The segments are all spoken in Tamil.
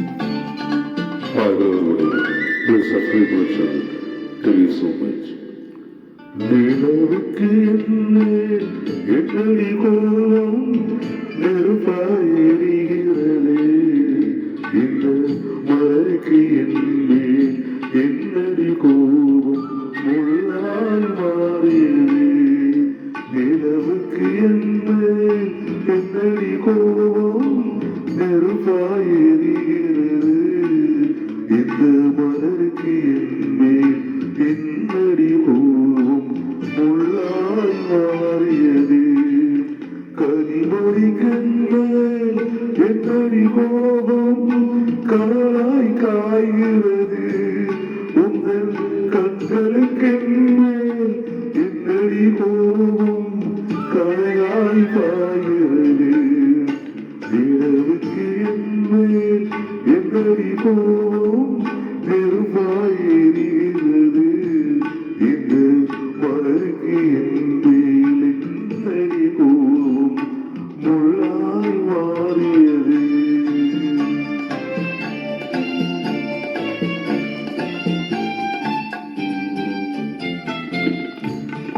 Hi, everybody. Please subscribe my channel. Thank you so much. நிலவுக்கு என்ன என்னடி கோலம் நெருப்பாய் எரிகிறது இந்த மலைக்கு என்னே என்னடி கோபம் முள்ளாய் மாறியது நிலவுக்கு என்ன என்னடி கோபம் நெருப்பாய் எரிகிறது இந்த மலருக்கு என்னே என்னடி கோபம் முள்ளாய் மாறியது. கனிமொழி கண்கள் என்னடி கோபம் கடலாய் காய்கிறது. உங்கள் கண்களுக்கென்மேல் என்னடி கோபம் கரையாய் பாய்கிறது. இரவுக்கு என்மேல் என்னடி கோபம்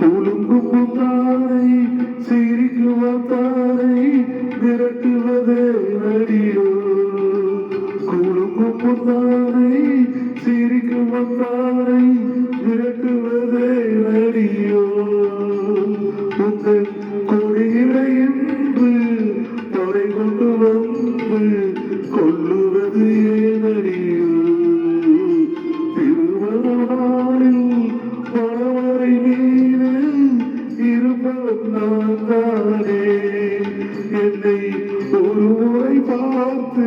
குலுங்கும் தாரை சிரிக்கும் தாரை விரட்டுவதே நடிகோ. குலுங்கும் தாரை சிரிக்கும் தாரை பார்த்து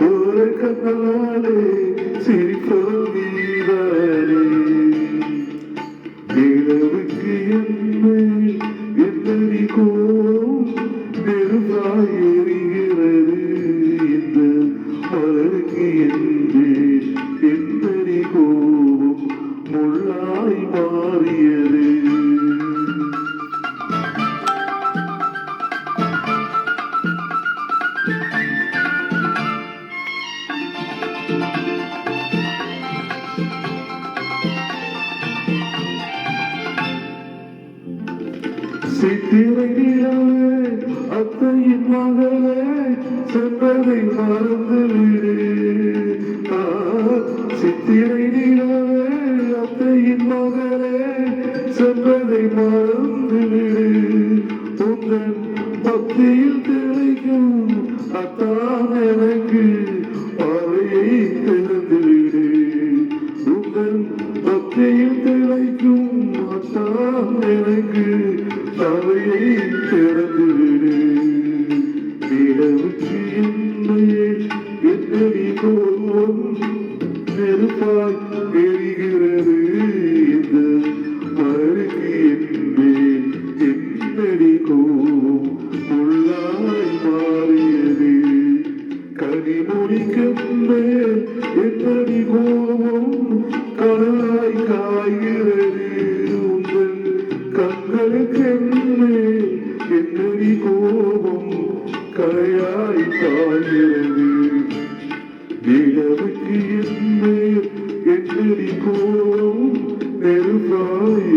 ஒரு கண்ணாலே சிரிப்பவன் நீதானே நிலவுக்கு என்னை என்னடி கோம் நெருப்பாய் எரிகிறது. இந்த மலருக்கு என்று என்னடி கோபம்? முள்ளாய் மாறியது. சித்திரை அத்தையின் மகளே சென்றதை மறந்து விடு சித்திரை நிலவே அத்தையின் மகளே சென்றதை மறந்து உங்கள் பக்தியில் திளைக்கும் அத்தான் எனக்கு பார்வையை திறந்துவிடு உங்கள் பக்தியில் திளைக்கும் அத்தான் எனக்கு பார்வையை திறந்து விடு நிலவுக்கு என்னையில் என்னடி கோபம் நெருப்பாய் எரிகிறது இந்த மருக்கு என்பே என்னடி கோபம் முள்ளாய் மாறியது கனிமொழிக்க மேல் எத்தனை கோபம் കായരവ് നിലവയ്ക്ക് എന്ന് എന്നടിക്കോ നെരുപായി